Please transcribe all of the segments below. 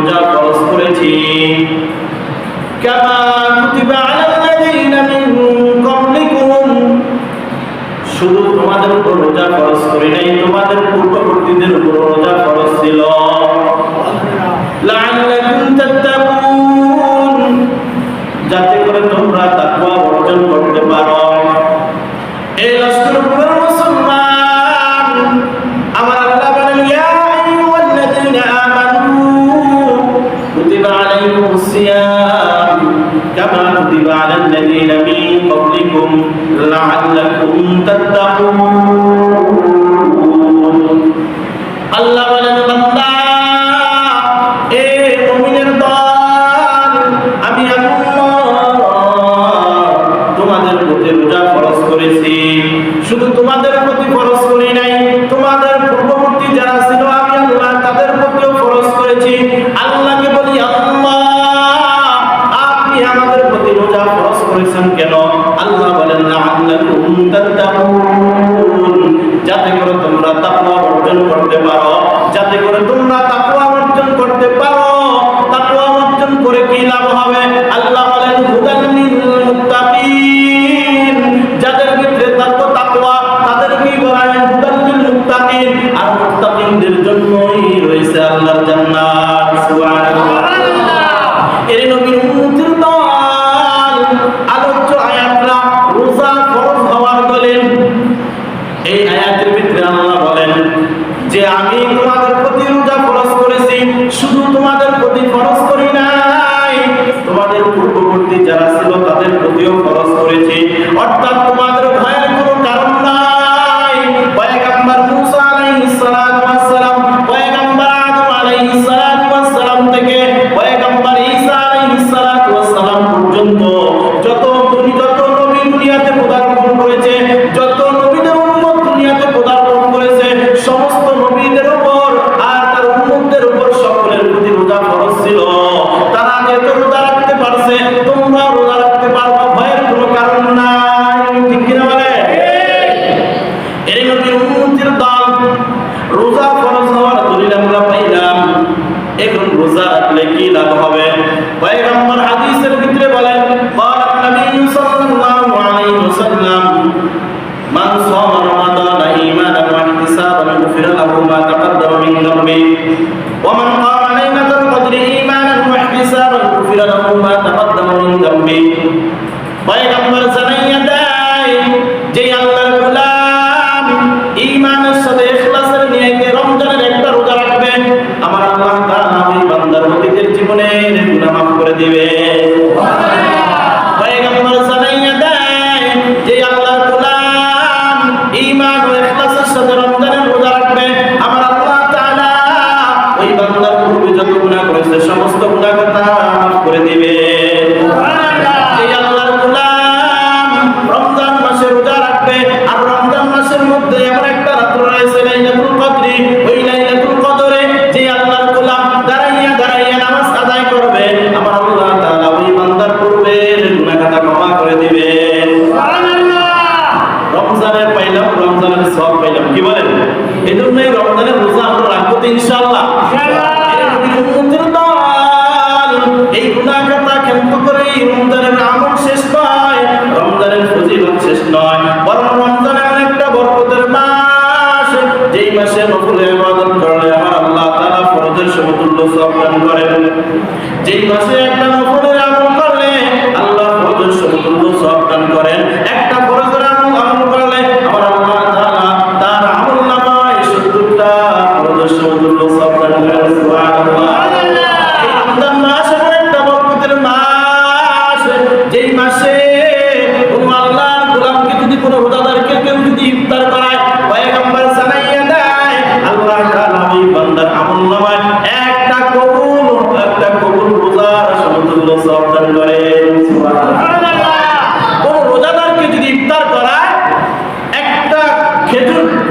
রোজা ফরজ করেছি। শুধু তোমাদের উপর রোজা খরচ করি নাই তোমাদের كما كتب على الذين من قبلكم لعلكم تتقون. যাতে করে তোমরা তাকুয়া অর্জন করতে পারো যাতে করে তোমরা তাকুয়া يغفر لهم ما تقدم من ذنبه পয়গম্বর খাতা ক্ষমা করে দিবেন রমজানের পাইলাম রমজানের সব পাইলাম। কি বলেন? এই জন্যই রমজানের রোজা আমরা রাখব তো ইনশাল্লাহ শেষ নয় একটা যেই মাসে আল্লাহ যেই মাসে একটা নফলের সমুদ্র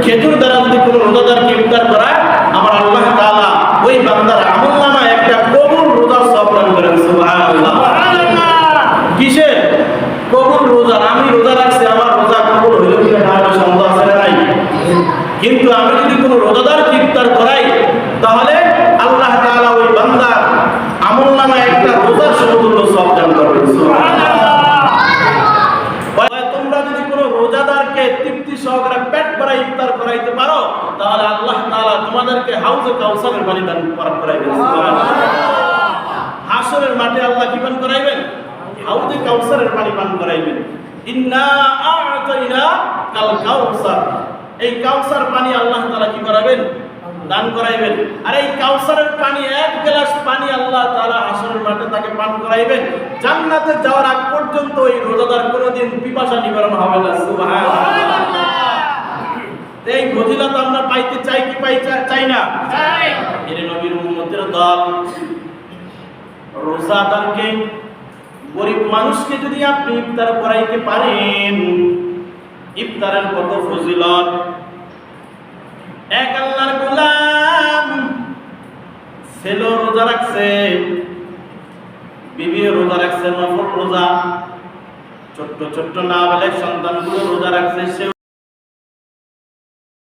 খেজুর দ্বারা যদি কোনো রোজাদারকে উদ্ধার করায় আমার আল্লাহ তালা ওই বান্দার আমল তাহলে আল্লাহ তোমাদেরকে হাউজে কাউসারের দান হাসরের মাঠে আল্লাহ করাইবেন? হাউজে কাউসারের পানি করাইবেন। এই কাউসার পানি আল্লাহ কি করাবেন দান করাইবেন। আর এই কাউসারের পানি, এক গ্লাস পানি আল্লাহ তাআলা হাসরের মাঠে তাকে পান করাইবেন। জান্নাতে যাওয়ার আগ পর্যন্ত এই রোজাদার কোনোদিন পিপাসা নিবারণ হবে না সুবহানাল্লাহ এই ফজিলত আমরা পাইতে চাই কি পাই চাই না? এর নবীর উম্মতের দল। রোজাদারকে গরিব মানুষকে যদি আপনি ইফতার করাইতে পারেন ইফতারের কত ফজিলত? এক আল্লাহর গোলাম ছেলে রোজা রাখছে বিবি রোজা রাখছে নফল রোজা। ছোট্ট ছোট্ট না বলে সন্তানগুলো রোজা রাখছে সে